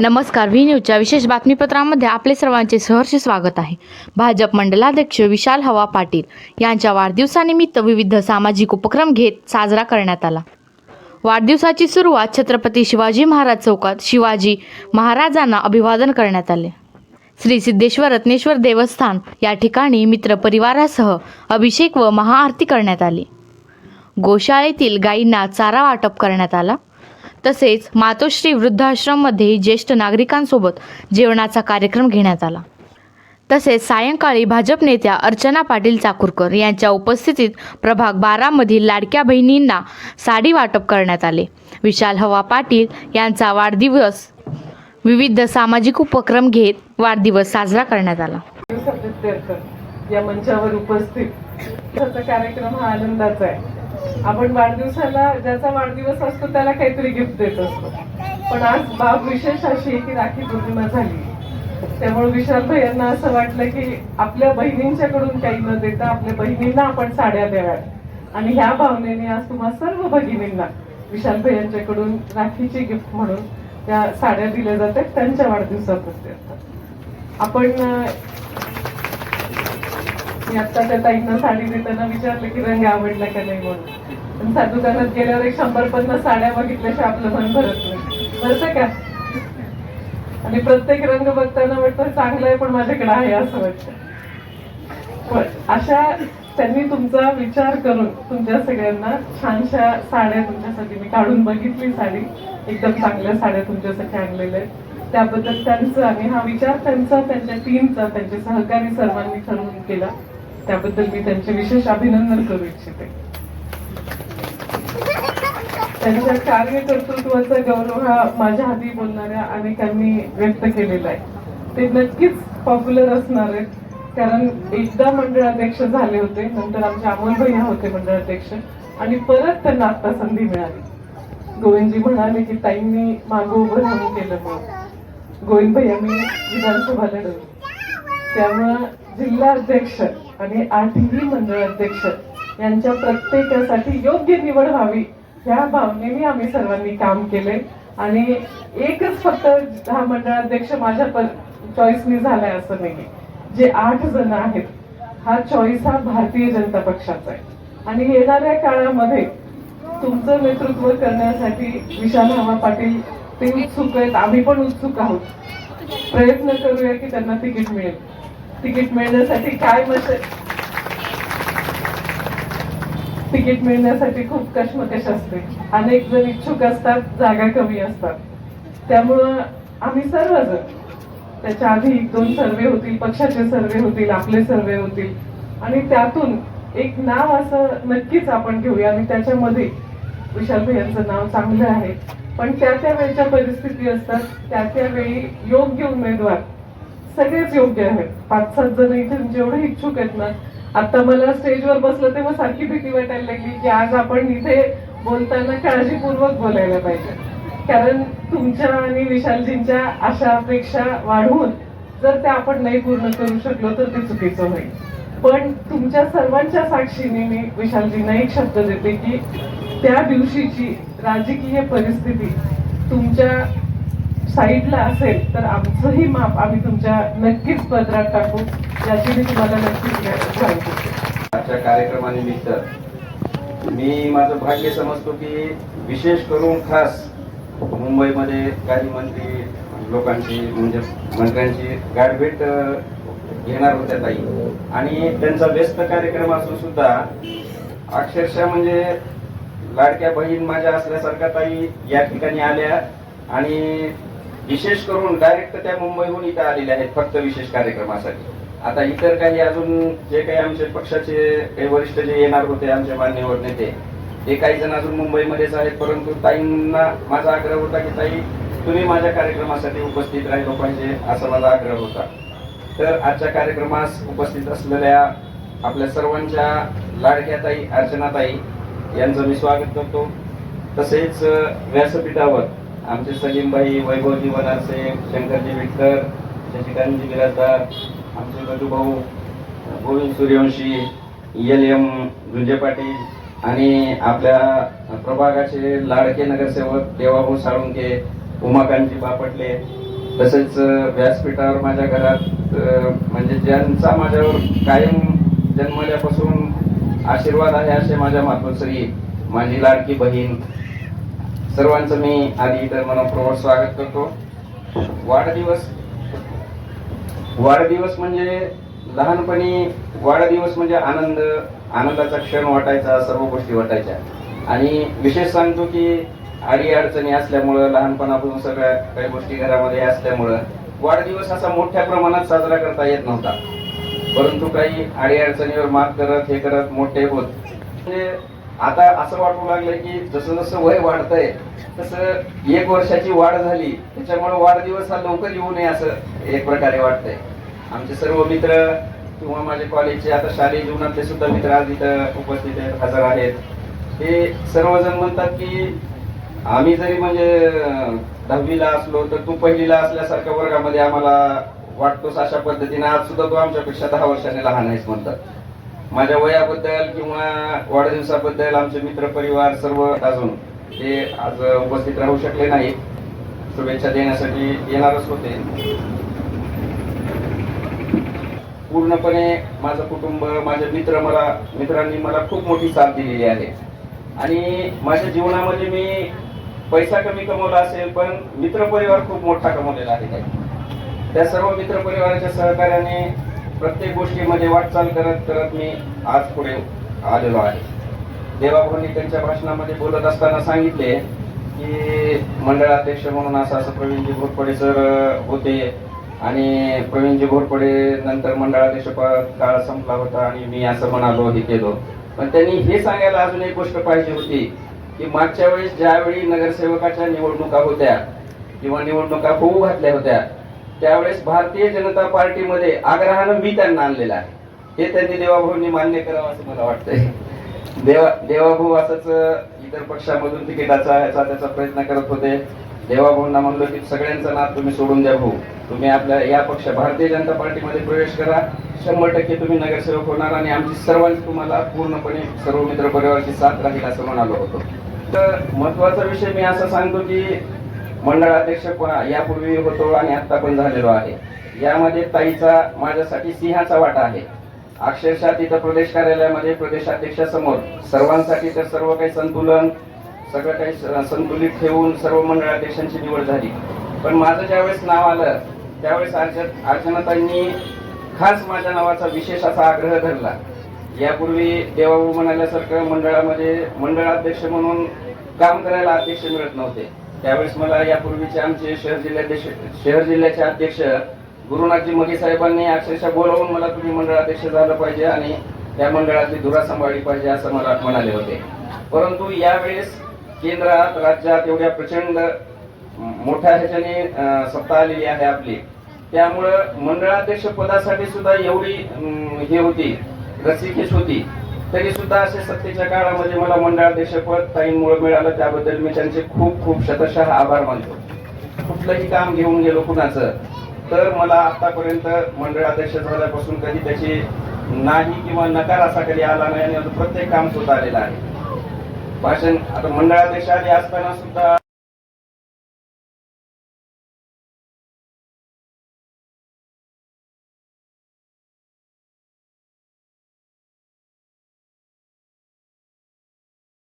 नमस्कार व्ही न्यूजच्या विशेष बातमीपत्रामध्ये आपले सर्वांचे सहर्ष स्वागत आहे. भाजप मंडलाध्यक्ष विशाल हवा पाटील यांच्या वाढदिवसानिमित्त विविध सामाजिक उपक्रम घेत साजरा करण्यात आला. वाढदिवसाची सुरुवात छत्रपती शिवाजी महाराज चौकात शिवाजी महाराजांना अभिवादन करण्यात आले. श्री सिद्धेश्वर रत्नेश्वर देवस्थान या ठिकाणी मित्रपरिवारासह अभिषेक व महाआरती करण्यात आली. गोशाळेतील गायींना चारा वाटप करण्यात आला. तसेच मातोश्री वृद्धाश्रममध्ये ज्येष्ठ नागरिकांसोबत जेवणाचा कार्यक्रम घेण्यात आला. तसेच सायंकाळी भाजप नेत्या अर्चना पाटील चाकूरकर यांच्या उपस्थितीत प्रभाग बारामधील लाडक्या बहिणींना साडी वाटप करण्यात आले. विशाल हवा पाटील यांचा वाढदिवस विविध सामाजिक उपक्रम घेत वाढदिवस साजरा करण्यात आला. या मंचावर उपस्थित. कार्यक्रम हा आनंदाचा आहे आपण वाढदिवसाला ज्याचा वाढदिवस असतो त्याला काहीतरी गिफ्ट देत असतो. पण आज बाब विशेष अशी की राखी पौर्णिमा झाली. त्यामुळे विशाल भैयांना असं वाटलं की आपल्या बहिणींच्याकडून काही न देता आपल्या बहिणींना आपण साड्या द्याव्यात आणि ह्या भावनेने आज तुम्हा सर्व भगिनींना विशाल भैयांच्याकडून राखीची गिफ्ट म्हणून त्या साड्या दिल्या जातात त्यांच्या वाढदिवसाप्रत्यर्थ. आपण मी आता त्या ताईंना साडी देताना विचारलं की रंग आवडला का नाही म्हणून. पण दुकानात गेल्यावर एक शंभर पन्नास साड्या बघितल्याशिवाय आपलं मन भरत नाही. भरतं का? आणि प्रत्येक रंग बघताना वाटतं चांगलं आहे पण माझ्याकडे आहे असं वाटतं. पण अशा त्यांनी तुमचा विचार करून तुमच्या सगळ्यांना छानशा साड्या तुमच्यासाठी मी काढून बघितली साडी एकदम चांगल्या साड्या तुमच्यासाठी आणलेल्या आहेत. त्याबद्दल त्यांचं आणि हा विचार त्यांचा त्यांच्या टीमचा त्यांचे सहकारी सर्वांनी ठरवून केला. त्याबद्दल मी त्यांचे विशेष अभिनंदन करू इच्छिते. त्यांच्या कार्यकर्तृत्वाचा गौरव हा माझ्या हाती बोलणाऱ्या अनेकांनी व्यक्त केलेला आहे. ते नक्कीच पॉप्युलर असणार आहेत. कारण एकदा मंडळाध्यक्ष झाले होते नंतर आमचे अमोल भैया होते मंडळाध्यक्ष आणि परत त्यांना आता संधी मिळाली. गोविंदजी म्हणाले की ताईंनी मागं उभं राहून केलं मग. गोविंद भैया मी विधानसभा लढवली. त्यामुळं जिल्हा अध्यक्ष आणि आठही मंडळाध्यक्ष यांच्या प्रत्येकासाठी योग्य निवड व्हावी ह्या भावनेने आम्ही सर्वांनी काम केले. आणि एकच फक्त हा मंडळाध्यक्ष माझ्या चॉईसनी झालाय असं नाही जे आठ जण आहेत हा चॉईस हा भारतीय जनता पक्षाचा आहे. आणि येणाऱ्या काळामध्ये तुमचं नेतृत्व करण्यासाठी विशाल हवा पाटील ते उत्सुक आहेत आम्ही पण उत्सुक आहोत. प्रयत्न करूया की त्यांना तिकीट मिळेल. तिकीट मिळण्यासाठी काय मश तिकीट मिळण्यासाठी खूप कशमकश असते. अनेक जण इच्छुक असतात जागा कमी असतात. त्यामुळं आम्ही सर्वजण त्याच्या आधी एक दोन सर्वे होतील पक्षाचे सर्वे होतील आपले सर्वे होतील. आणि त्यातून एक नाव असं नक्कीच आपण घेऊया. आणि त्याच्यामध्ये विशाल भैयांचं नाव चांगलं आहे. पण त्या त्या वेळच्या परिस्थिती असतात. त्या त्या वेळी योग्य उमेदवार सगळेच योग्य आहेत. पाच सात जण इथे जेवढे इच्छुक आहेत ना आता मला स्टेजवर बसलं तेव्हा सारखी भीती वाटायला लागली की आज आपण इथे बोलताना काळजीपूर्वक बोलायला पाहिजे. कारण तुमच्या आणि विशालजींच्या आशा अपेक्षा वाढवून जर त्या आपण नाही पूर्ण करू शकलो तर ते चुकीचं होईल. पण तुमच्या सर्वांच्या साक्षीने मी विशालजींना एक शब्द देते की त्या दिवशीची राजकीय परिस्थिती तुमच्या साईडला असेल तर आमचंही माप आम्ही तुमच्या नक्कीच पदरात टाकू. याची मी तुम्हाला नक्कीच सांगतो. आजच्या कार्यक्रमानिमित्त मी माझं भाग्य समजतो की विशेष करून खास मुंबईमध्ये काही मंत्री लोकांची म्हणजे मंत्र्यांची गाठभेट घेणार होत्या ताई. आणि त्यांचा व्यस्त कार्यक्रम असून सुद्धा अक्षरशः म्हणजे लाडक्या बहीण माझ्या असल्यासारख्या ताई या ठिकाणी आल्या आणि विशेष करून डायरेक्ट त्या मुंबईहून इथं आलेल्या आहेत फक्त विशेष कार्यक्रमासाठी. आता इतर काही अजून जे काही आमचे पक्षाचे काही वरिष्ठ जे येणार होते आमचे मान्यवर नेते ते काही जण अजून मुंबईमध्येच आहेत परंतु ताईंना माझा आग्रह होता की ताई तुम्ही माझ्या कार्यक्रमासाठी उपस्थित राहिलो पाहिजे असा माझा आग्रह होता. तर आजच्या कार्यक्रमास उपस्थित असलेल्या आपल्या सर्वांच्या लाडक्या ताई अर्चनाताई यांचं मी स्वागत करतो. तसेच व्यासपीठावर आमचे सलीमबाई वैभवजी वनारसे शंकरजी विठकर शशिकांतजी बिराजदार आमचे बंधू गोविंद सूर्यवंशी एल एम गुंजे पाटील आणि आपल्या प्रभागाचे लाडके नगरसेवक देवाभाऊ साळुंके उमाकांतजी बापटले तसेच व्यासपीठावर माझ्या घरात म्हणजे ज्यांचा माझ्यावर कायम जन्मल्यापासून आशीर्वाद आहे असे माझ्या मातोश्री माझी लाडकी बहीण सर्वांचं मी आधी इतर मनपूर्वक स्वागत करतो. वाढदिवस. वाढदिवस म्हणजे लहानपणी वाढदिवस म्हणजे आनंद आनंदाचा क्षण वाटायचा सर्व गोष्टी वाटायच्या. आणि विशेष सांगतो की आडी अडचणी असल्यामुळं लहानपणापासून सगळ्या काही गोष्टी घरामध्ये असल्यामुळं वाढदिवस असा मोठ्या प्रमाणात साजरा करता येत नव्हता. परंतु काही आडी अडचणीवर मात करत हे करत मोठे होत. म्हणजे आता असं वाटू लागलं की जसं जसं वय वाढतंय तसं एक वर्षाची वाढ झाली त्याच्यामुळे वाढदिवस हा लवकर येऊ नये असं एक प्रकारे वाटतंय. आमचे सर्व मित्र किंवा माझे कॉलेजचे आता शालेय जीवनातले सुद्धा मित्र आज इथं उपस्थित आहेत हजर आहेत. ते सर्वजण म्हणतात की आम्ही जरी म्हणजे दहावीला असलो तर तू पहिलीला असल्यासारख्या वर्गामध्ये आम्हाला वाटतोस अशा पद्धतीने. आज सुद्धा तू आमच्यापेक्षा दहा वर्षाने लहान आहेस म्हणतात. माझ्या वयाबद्दल किंवा वाढदिवसाबद्दल आमचे मित्र परिवार सर्व अजून ते आज उपस्थित राहू शकले नाहीत शुभेच्छा देण्यासाठी येणारच होते. पूर्णपणे माझं कुटुंब माझे मित्र मला मित्रांनी मला खूप मोठी साथ दिलेली आहे. आणि माझ्या जीवनामध्ये मी पैसा कमी कमवला असेल पण मित्रपरिवार खूप मोठा कमवलेला आहे. त्या सर्व मित्रपरिवाराच्या सहकार्याने प्रत्येक गोष्टीमध्ये वाटचाल करत करत मी आज पुढे आलेलो आहे. देवाभाऊंनी त्यांच्या भाषणामध्ये बोलत असताना सांगितले की मंडळाध्यक्ष म्हणून असं असं प्रवीणजी घोरपडे सर होते आणि प्रवीणजी घोरपडे नंतर मंडळाध्यक्ष काळ संपला होता आणि मी असं म्हणालो हे केलो. पण त्यांनी हे सांगायला अजून एक गोष्ट पाहिजे होती की मागच्या वेळेस ज्यावेळी नगरसेवकाच्या निवडणुका होत्या किंवा निवडणुका होऊ घातल्या होत्या त्यावेळेस भारतीय जनता पार्टीमध्ये आग्रहानं मी त्यांना आणलेलं आहे. हे त्यांनी देवाभाऊंनी मान्य करावं असं मला वाटतंय. देवा देवाभाऊ असंच इतर पक्षामधून तिकिटाचा ह्याचा त्याचा प्रयत्न करत होते. देवाभाऊंना म्हणलो की सगळ्यांचं नाव तुम्ही सोडून द्या भाऊ. तुम्ही आपल्या या पक्ष भारतीय जनता पार्टीमध्ये प्रवेश करा. शंभर टक्के तुम्ही नगरसेवक होणार आणि आमची सर्वांची तुम्हाला पूर्णपणे सर्व मित्र परिवाराची साथ राहील असं म्हणालो होतो. तर महत्त्वाचा विषय मी असं सांगतो की मंडळाध्यक्ष पण यापूर्वी होतो आणि आता पण झालेलो आहे. यामध्ये ताईचा माझ्यासाठी सिंहाचा वाटा आहे. अक्षरशः तिथं प्रदेश कार्यालयामध्ये प्रदेशाध्यक्षासमोर सर्वांसाठी तर सर्व काही संतुलन सगळं काही स- संतुलित ठेवून सर्व मंडळाध्यक्षांची निवड झाली. पण माझं ज्यावेळेस नाव आलं त्यावेळेस अर्ज अर्चनाताईंनी खास माझ्या नावाचा विशेष असा आग्रह धरला. यापूर्वी देवाभाऊ म्हणाल्यासारखं मंडळामध्ये मंडळाध्यक्ष म्हणून काम करायला अध्यक्ष मिळत नव्हते. त्यावेळेस मला यापूर्वीचे आमचे शहर जिल्ह्याध्यक्ष शहर जिल्ह्याचे अध्यक्ष गुरुनाथजी मगे साहेबांनी अक्षरशः बोलावून मला तुम्ही मंडळाध्यक्ष झालं पाहिजे आणि त्या मंडळाची धुरा सांभाळली पाहिजे असं मला म्हणाले होते. परंतु यावेळेस केंद्रात राज्यात एवढ्या प्रचंड मोठ्या ह्याच्याने सत्ता आलेली आहे आपली. त्यामुळं मंडळाध्यक्ष पदासाठी सुद्धा एवढी हे होती रसिकेश होती. तरी सुद्धा असे सत्तेच्या काळामध्ये मला मंडळाध्यक्ष पद ताईंमुळे मिळालं. त्याबद्दल मी त्यांचे खूप खूप शतशः आभार मानतो. कुठलंही काम घेऊन गेलो कुणाचं तर मला आतापर्यंत मंडळाध्यक्ष झाल्यापासून कधी त्याची नाही किंवा नकार असा कधी आला नाही आणि प्रत्येक काम सुद्धा आलेलं आहे. भाषण आता मंडळाध्यक्ष आले असताना सुद्धा